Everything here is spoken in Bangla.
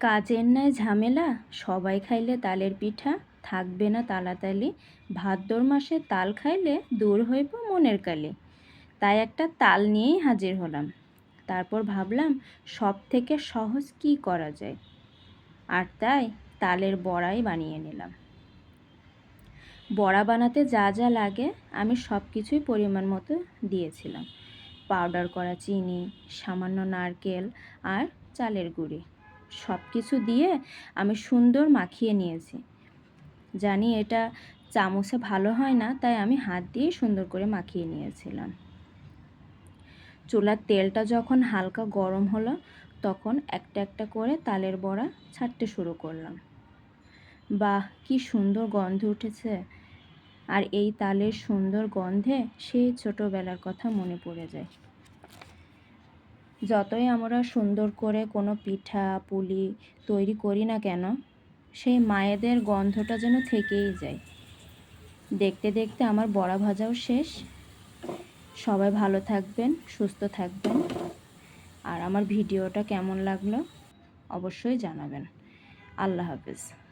কাজের নয় ঝামেলা, সবাই খাইলে তালের পিঠা, থাকবে না তালাতালি, ভাদ্র মাসে তাল খাইলে দূর হইব মনের কালি। তাই একটা তাল নিয়েই হাজির হলাম। তারপর ভাবলাম সব থেকে সহজ কি করা যায়? আর তাই তালের বড়াই বানিয়ে নিলাম। বড়া বানাতে যা যা লাগে, আমি সব কিছুই পরিমাণ মতো দিয়েছিলাম। পাউডার করা চিনি, সামান্য নারকেল আর চালের গুঁড়ি। সব কিছু দিয়ে আমি সুন্দর মাখিয়ে নিয়েছি। জানি এটা চামচে ভালো হয় না, তাই আমি হাত দিয়ে সুন্দর করে মাখিয়ে নিয়েছিলাম। চুলার তেলটা যখন হালকা গরম হলো, তখন একটা একটা করে তালের বড়া ছাড়তে শুরু করলাম। বাহ, কি সুন্দর গন্ধ উঠেছে। আর এই তালের সুন্দর গন্ধে সেই ছোটোবেলার কথা মনে পড়ে যায়। যতই আমরা সুন্দর করে কোনো পিঠা, পুলি তৈরি করি না কেন, সেই মায়েদের গন্ধটা যেন থেকেই যায়। দেখতে দেখতে আমার বড়া ভাজাও শেষ। সবাই ভালো থাকবেন, সুস্থ থাকবেন। আর আমার ভিডিওটা কেমন লাগল অবশ্যই জানাবেন। আল্লাহ হাফেজ।